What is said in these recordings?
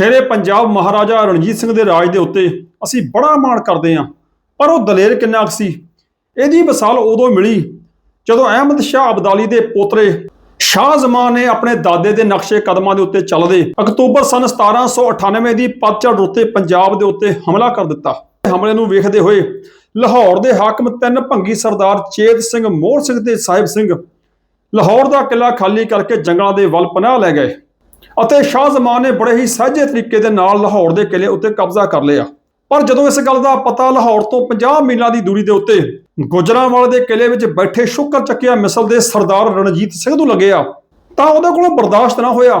ਸ਼ੇਰੇ ਪੰਜਾਬ ਮਹਾਰਾਜਾ ਰਣਜੀਤ ਸਿੰਘ ਦੇ ਰਾਜ ਦੇ ਉੱਤੇ ਅਸੀਂ ਬੜਾ ਮਾਣ ਕਰਦੇ ਹਾਂ, ਪਰ ਉਹ ਦਲੇਰ ਕਿੰਨਾ ਕੁ ਸੀ? ਇਹਦੀ ਮਿਸਾਲ ਉਦੋਂ ਮਿਲੀ ਜਦੋਂ ਅਹਿਮਦ ਸ਼ਾਹ ਅਬਦਾਲੀ ਦੇ ਪੋਤਰੇ ਸ਼ਾਹ ਜ਼ਮਾਨ ਨੇ ਆਪਣੇ ਦਾਦੇ ਦੇ ਨਕਸ਼ੇ ਕਦਮਾਂ ਦੇ ਉੱਤੇ ਚੱਲਦੇ ਅਕਤੂਬਰ ਸਨ 1798 ਦੀ ਪਤਝੜ ਉੱਤੇ ਪੰਜਾਬ ਦੇ ਉੱਤੇ ਹਮਲਾ ਕਰ ਦਿੱਤਾ। ਹਮਲੇ ਨੂੰ ਵੇਖਦੇ ਹੋਏ ਲਾਹੌਰ ਦੇ ਹਾਕਮ ਤਿੰਨ ਭੰਗੀ ਸਰਦਾਰ ਚੇਤ ਸਿੰਘ ਮੋਹਰ ਸਿੰਘ ਤੇ ਸਾਹਿਬ ਸਿੰਘ ਲਾਹੌਰ ਦਾ ਕਿਲਾ ਖਾਲੀ ਕਰਕੇ ਜੰਗਲਾਂ ਦੇ ਵੱਲ ਪਨਾਹ ਲੈ ਗਏ। ਅਤੇ ਸ਼ਾਹ ਜ਼ਮਾਨ ਨੇ ਬੜੇ ਹੀ ਸਹਿਜੇ ਤਰੀਕੇ ਦੇ ਨਾਲ ਲਾਹੌਰ ਦੇ ਕਿਲੇ ਉੱਤੇ ਕਬਜ਼ਾ ਕਰ ਲਿਆ। ਪਰ ਜਦੋਂ ਇਸ ਗੱਲ ਦਾ ਪਤਾ ਲਾਹੌਰ ਤੋਂ 50 ਮੀਲਾਂ ਦੀ ਦੂਰੀ ਦੇ ਉੱਤੇ ਗੁਜਰਾਂਵਾਲੇ ਦੇ ਕਿਲੇ ਵਿੱਚ ਬੈਠੇ ਸ਼ੁਕਰ ਚੱਕਿਆ ਮਿਸਲ ਦੇ ਸਰਦਾਰ ਰਣਜੀਤ ਸਿੰਘ ਨੂੰ ਲੱਗਿਆ, ਤਾਂ ਉਹਦੇ ਕੋਲੋਂ ਬਰਦਾਸ਼ਤ ਨਾ ਹੋਇਆ।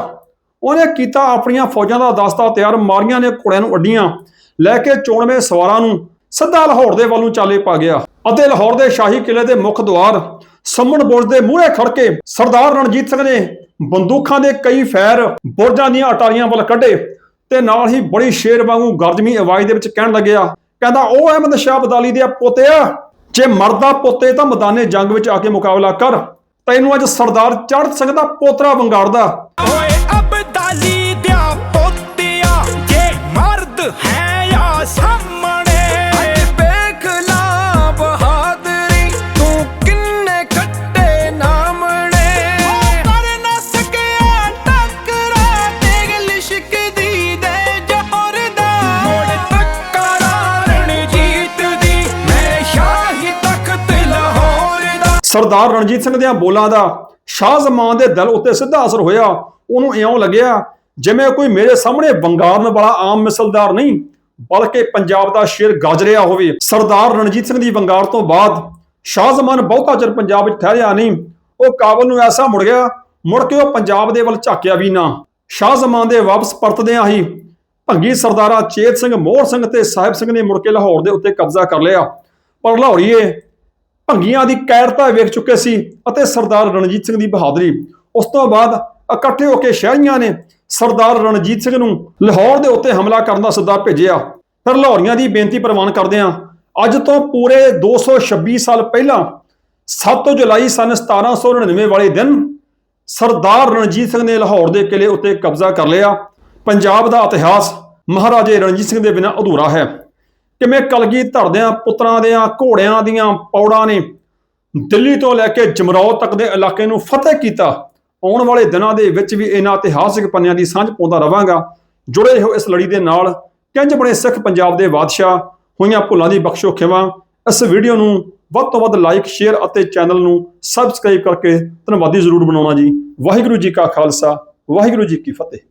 ਉਹਨੇ ਕੀਤਾ ਆਪਣੀਆਂ ਫੌਜਾਂ ਦਾ ਦਸਤਾ ਤਿਆਰ, ਮਾਰੀਆਂ ਨੇ ਘੋੜਿਆਂ ਨੂੰ ਅੱਡੀਆਂ, ਲੈ ਕੇ ਚੋਣਵੇਂ ਸਵਾਰਾਂ ਨੂੰ ਸਿੱਧਾ ਲਾਹੌਰ ਦੇ ਵੱਲ ਨੂੰ ਚਾਲੇ ਪਾ ਗਿਆ ਅਤੇ ਲਾਹੌਰ ਦੇ ਸ਼ਾਹੀ ਕਿਲੇ ਦੇ ਮੁੱਖ ਦੁਆਰ ਸੰਮਣ ਬੁਰਜ ਦੇ ਮੂਹਰੇ ਖੜ ਕੇ ਸਰਦਾਰ ਰਣਜੀਤ ਸਿੰਘ ਨੇ ਬੰਦੂਕਾਂ ਦੇ ਕਈ ਫੈਰ ਬੁਰਜਾਂ ਦੀਆਂ ਅਟਾਰੀਆਂ ਵੱਲ ਕੱਢੇ ਤੇ ਨਾਲ ਹੀ ਬੜੀ ਸ਼ੇਰ ਵਾਂਗੂ ਗਰਜਮੀ ਆਵਾਜ਼ ਦੇ ਵਿੱਚ ਕਹਿਣ ਲੱਗਿਆ, ਕਹਿੰਦਾ, ਉਹ ਅਹਿਮਦ ਸ਼ਾਹ ਬਦਾਲੀ ਦੇ ਪੋਤਿਆ ਜੇ ਮਰਦਾ ਪੋਤੇ ਤਾਂ ਮੈਦਾਨੇ ਜੰਗ ਵਿੱਚ ਆ ਕੇ ਮੁਕਾਬਲਾ ਕਰ। ਤੈਨੂੰ ਅੱਜ ਸਰਦਾਰ ਚੜ੍ਹ ਸਿੰਘ ਦਾ ਪੋਤਰਾ ਵੰਗਾਰਦਾ। ਸਰਦਾਰ ਰਣਜੀਤ ਸਿੰਘ ਦੀਆਂ ਬੋਲਾਂ ਦਾ ਸ਼ਾਹ ਜ਼ਮਾਨ ਦੇ ਦਿਲ ਉੱਤੇ ਸਿੱਧਾ ਅਸਰ ਹੋਇਆ। ਉਹਨੂੰ ਇਉਂ ਲੱਗਿਆ ਜਿਵੇਂ ਕੋਈ ਮੇਰੇ ਸਾਹਮਣੇ ਵੰਗਾਰਨ ਵਾਲਾ ਆਮ ਮਿਸਲਦਾਰ ਨਹੀਂ, ਬਲਕਿ ਪੰਜਾਬ ਦਾ ਸ਼ੇਰ ਗੱਜ ਰਿਹਾ ਹੋਵੇ। ਸਰਦਾਰ ਰਣਜੀਤ ਸਿੰਘ ਦੀ ਵੰਗਾਰ ਤੋਂ ਬਾਅਦ ਸ਼ਾਹ ਜ਼ਮਾਨ ਬਹੁਤਾ ਚਿਰ ਪੰਜਾਬ ਵਿੱਚ ਠਹਿਰਿਆ ਨਹੀਂ। ਉਹ ਕਾਬਲ ਨੂੰ ਐਸਾ ਮੁੜ ਗਿਆ, ਮੁੜ ਕੇ ਉਹ ਪੰਜਾਬ ਦੇ ਵੱਲ ਝਾਕਿਆ ਵੀ ਨਾ। ਸ਼ਾਹ ਜ਼ਮਾਨ ਦੇ ਵਾਪਸ ਪਰਤਦਿਆਂ ਹੀ ਭੰਗੀ ਸਰਦਾਰਾ ਚੇਤ ਸਿੰਘ ਮੋਹਰ ਸਿੰਘ ਤੇ ਸਾਹਿਬ ਸਿੰਘ ਨੇ ਮੁੜ ਕੇ ਲਾਹੌਰ ਦੇ ਉੱਤੇ ਕਬਜ਼ਾ ਕਰ ਲਿਆ। ਪਰ ਲਾਹੌਰੀਏ ਭੰਗੀਆਂ ਦੀ ਕੈਰਤਾ ਵੇਖ ਚੁੱਕੇ ਸੀ ਅਤੇ ਸਰਦਾਰ ਰਣਜੀਤ ਸਿੰਘ ਦੀ ਬਹਾਦਰੀ। ਉਸ ਤੋਂ ਬਾਅਦ ਇਕੱਠੇ ਹੋ ਕੇ ਸ਼ਹਿਰੀਆਂ ਨੇ ਸਰਦਾਰ ਰਣਜੀਤ ਸਿੰਘ ਨੂੰ ਲਾਹੌਰ ਦੇ ਉੱਤੇ ਹਮਲਾ ਕਰਨ ਦਾ ਸੱਦਾ ਭੇਜਿਆ। ਫਿਰ ਲਾਹੌਰੀਆਂ ਦੀ ਬੇਨਤੀ ਪ੍ਰਵਾਨ ਕਰਦਿਆਂ ਅੱਜ ਤੋਂ ਪੂਰੇ 226 ਸਾਲ ਪਹਿਲਾਂ 7 ਜੁਲਾਈ ਸਨ 1799 ਵਾਲੇ ਦਿਨ ਸਰਦਾਰ ਰਣਜੀਤ ਸਿੰਘ ਨੇ ਲਾਹੌਰ ਦੇ ਕਿਲੇ ਉੱਤੇ ਕਬਜ਼ਾ ਕਰ ਲਿਆ। ਪੰਜਾਬ ਦਾ ਇਤਿਹਾਸ ਮਹਾਰਾਜੇ ਰਣਜੀਤ ਸਿੰਘ ਦੇ ਬਿਨਾਂ ਅਧੂਰਾ ਹੈ। ਕਿਵੇਂ ਕਲਗੀ ਧਰਦਿਆਂ, ਪੁੱਤਰਾਂ ਦਿਆਂ, ਘੋੜਿਆਂ ਦੀਆਂ ਪੌੜਾਂ ਨੇ ਦਿੱਲੀ ਤੋਂ ਲੈ ਕੇ ਜਮਰੌਦ ਤੱਕ ਦੇ ਇਲਾਕੇ ਨੂੰ ਫਤਿਹ ਕੀਤਾ। ਆਉਣ ਵਾਲੇ ਦਿਨਾਂ ਦੇ ਵਿੱਚ ਵੀ ਇਹਨਾਂ ਇਤਿਹਾਸਿਕ ਪੰਨਿਆਂ ਦੀ ਸਾਂਝ ਪਾਉਂਦਾ ਰਵਾਂਗਾ। ਜੁੜੇ ਹੋ ਇਸ ਲੜੀ ਦੇ ਨਾਲ। ਕਿੰਜ ਬਣੇ ਸਿੱਖ ਪੰਜਾਬ ਦੇ ਬਾਦਸ਼ਾਹ? ਹੋਈਆਂ ਭੁੱਲਾਂ ਦੀ ਬਖਸ਼ੋ ਖਿਮਾ ਇਸ ਵੀਡੀਓ ਨੂੰ ਵੱਧ ਤੋਂ ਵੱਧ ਲਾਈਕ, ਸ਼ੇਅਰ ਅਤੇ ਚੈਨਲ ਨੂੰ ਸਬਸਕ੍ਰਾਈਬ ਕਰਕੇ ਧੰਨਵਾਦੀ ਜ਼ਰੂਰ ਬਣਾਉਣਾ ਜੀ। ਵਾਹਿਗੁਰੂ ਜੀ ਕਾ ਖਾਲਸਾ, ਵਾਹਿਗੁਰੂ ਜੀ ਕੀ ਫਤਿਹ।